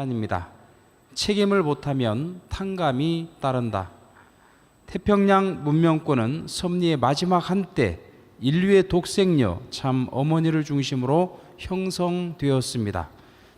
아닙니다. 책임을 못하면 탕감이 따른다. 태평양 문명권은 섭리의 마지막 한때 인류의 독생녀 참 어머니를 중심으로 형성되었습니다.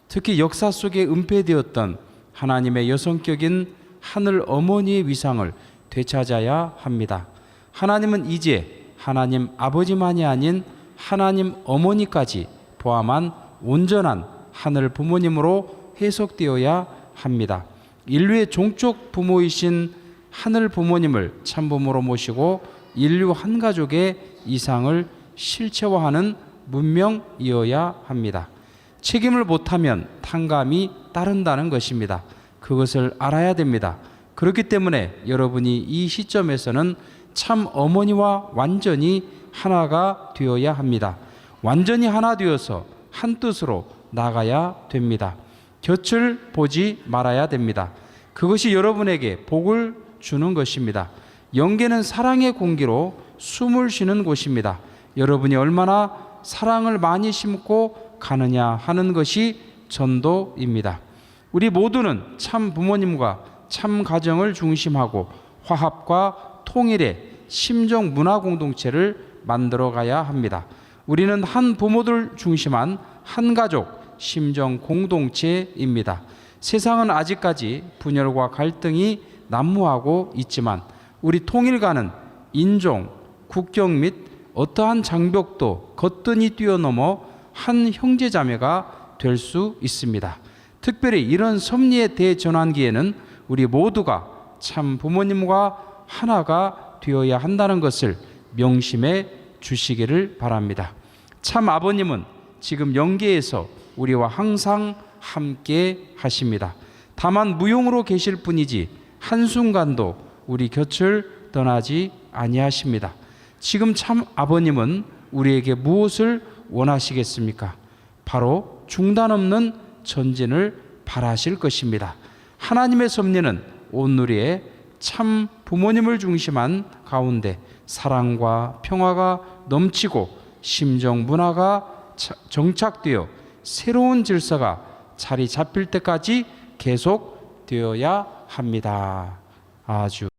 특히 역사 속에 은폐되었던 하나님의 여성격인 하늘 어머니의 위상을 되찾아야 합니다. 하나님은 이제 하나님 아버지만이 아닌 하나님 어머니까지 포함한 온전한 하늘 부모님으로 해석되어야 합니다. 인류의 종족 부모이신 하늘 부모님을 참부모로 모시고 인류 한 가족의 이상을 실체화하는 문명이어야 합니다. 책임을 못하면 탕감이 따른다는 것입니다. 그것을 알아야 됩니다. 그렇기 때문에 여러분이 이 시점에서는 참 어머니와 완전히 하나가 되어야 합니다. 완전히 하나 되어서 한 뜻으로 나가야 됩니다. 곁을 보지 말아야 됩니다. 그것이 여러분에게 복을 주는 것입니다. 영계는 사랑의 공기로 숨을 쉬는 곳입니다. 여러분이 얼마나 사랑을 많이 심고 가느냐 하는 것이 전도입니다. 우리 모두는 참 부모님과 참 가정을 중심하고 화합과 통일의 심정 문화 공동체를 만들어 가야 합니다. 우리는 한 부모들 중심한 한 가족 심정 공동체입니다. 세상은 아직까지 분열과 갈등이 난무하고 있지만 우리 통일가는 인종, 국경 및 어떠한 장벽도 거뜬히 뛰어넘어 한 형제자매가 될 수 있습니다. 특별히 이런 섭리의 대전환기에는 우리 모두가 참 부모님과 하나가 되어야 한다는 것을 명심해 주시기를 바랍니다. 참 아버님은 지금 영계에서 우리와 항상 함께 하십니다. 다만 무용으로 계실 뿐이지 한순간도 우리 곁을 떠나지 아니하십니다. 지금 참 아버님은 우리에게 무엇을 원하시겠습니까? 바로 중단 없는 전진을 바라실 것입니다. 하나님의 섭리는 온누리에 참 부모님을 중심한 가운데 사랑과 평화가 넘치고 심정 문화가 차- 정착되어 새로운 질서가 자리 잡힐 때까지 계속 되어야 합니다. 아주